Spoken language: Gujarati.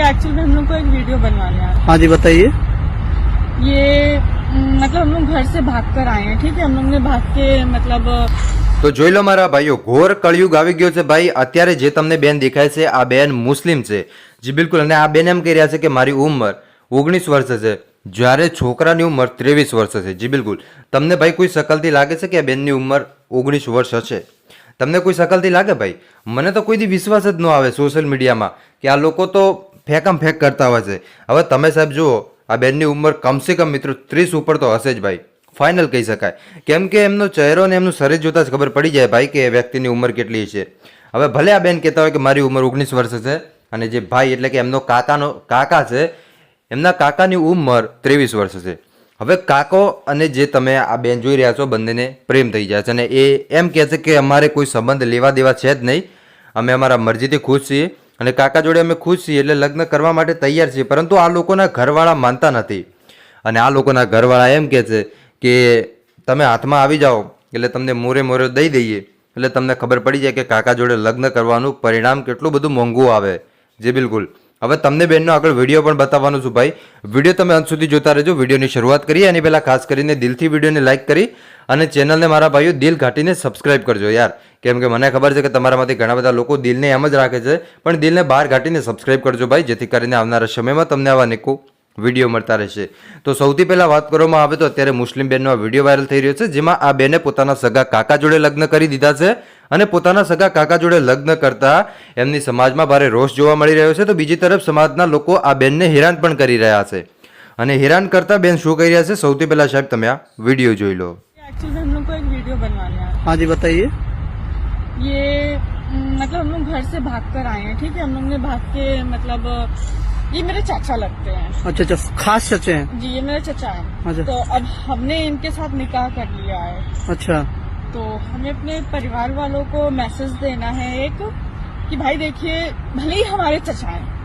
एक्चुअली में हम लोग को एक वीडियो बनवाना है हाँ जी बताइए ये म, मतलब हम लोग घर से भाग कर आए हैं ठीक है हम लोग ने भाग के मतलब તો જોઈ લો મારા ભાઈઓ ઘોર કળિયુગ આવી ગયો છે ભાઈ અત્યારે જે તમને બેન દેખાય છે આ બેન મુસ્લિમ છે જી બિલકુલ અને આ બેન એમ કહી રહ્યા છે કે મારી ઉંમર ઓગણીસ વર્ષ છે જ્યારે છોકરાની ઉંમર ત્રેવીસ વર્ષ છે જી બિલકુલ તમને ભાઈ કોઈ શકલથી લાગે છે કે આ બેનની ઉંમર ઓગણીસ વર્ષ હશે તમને કોઈ શકલથી લાગે ભાઈ મને તો કોઈ દી વિશ્વાસ જ ન આવે સોશિયલ મીડિયામાં કે આ લોકો તો ફેકમ ફેંક કરતા હોય છે. હવે તમે સાહેબ જુઓ, આ બેનની ઉંમર કમસે કમ મિત્રો ત્રીસ ઉપર તો હશે જ ભાઈ. ફાઇનલ કહી શકાય. કેમ કે એમનો ચહેરો ને એમનું શરીર જોતા જ ખબર પડી જાય ભાઈ કે એ વ્યક્તિની ઉંમર કેટલી છે. હવે ભલે આ બેન કહેતા હોય કે મારી ઉંમર ઓગણીસ વર્ષ છે અને જે ભાઈ એટલે કે એમનો કાકાનો, કાકા છે, એમના કાકાની ઉંમર ત્રેવીસ વર્ષ છે. હવે કાકો અને જે તમે આ બેન જોઈ રહ્યા છો બંનેને પ્રેમ થઈ જાય છે અને એ એમ કહે છે કે અમારે કોઈ સંબંધ લેવા દેવા છે જ નહીં. અમે અમારા મરજીથી ખુશ છીએ. અને કાકા જોડે અમે ખુશ છીએ એટલે લગ્ન કરવા માટે તૈયાર છીએ, પરંતુ આ લોકોના ઘરવાળા માનતા નથી. અને આ લોકોના ઘરવાળા એમ કહે છે કે તમે હાથમાં આવી જાઓ, એટલે તમને મોરે મોરે દઈ દઈએ. એટલે તમને ખબર પડી જાય કે કાકા જોડે લગ્ન કરવાનું પરિણામ કેટલું બધું મોંઘું આવે. જે બિલકુલ. હવે તમને બેનનો આગળ વીડિયો પણ બતાવવાનું છું ભાઈ. વીડિયો તમે અંત સુધી જોતા રહેજો. વિડીયોની શરૂઆત કરીએ. એની પહેલાં ખાસ કરીને દિલથી વિડીયોને લાઇક કરી અને ચેનલને મારા ભાઈઓ દિલ ઘાટીને સબસ્ક્રાઇબ કરજો યાર. કેમ કે મને ખબર છે કે તમારામાંથી ઘણા બધા લોકો દિલને એમ જ રાખે છે, પણ દિલને બહાર ઘાટીને સબસ્ક્રાઇબ કરજો ભાઈ, જેથી કરીને આવનારા સમયમાં તમને આવા નિકો વીડિયો મળતા રહેશે. તો સૌથી પહેલાં વાત કરવામાં આવે તો અત્યારે મુસ્લિમ બેનનો આ વીડિયો વાયરલ થઈ રહ્યો છે, જેમાં આ બેને પોતાના સગા કાકા જોડે લગ્ન કરી દીધા છે. અને પોતાના સગા કાકા જોડે લગ્ન કરતા એમની સમાજમાં ભારે રોષ જોવા મળી રહ્યો છે તો બીજી તરફ સમાજના લોકો આ બેનને હેરાન પણ કરી રહ્યા છે અને હેરાન કરતા બેન શું કરી રહ્યા છે સૌથી પહેલા સાહેબ તમે આ વિડીયો જોઈ લો एक्चुअली में हम लोग को एक वीडियो बनवाना है हाँ जी बताइए ये म, मतलब हम लोग घर से भाग कर आए हैं ठीक है हम लोग ने भाग के मतलब ये मेरे चाचा लगते हैं अच्छा अच्छा खास चचे हैं जी ये मेरे चचा हैं अच्छा। तो अब हमने इनके साथ निकाह कर लिया है अच्छा तो हमें अपने परिवार वालों को मैसेज देना है एक कि भाई देखिए भले ही हमारे चचा हैं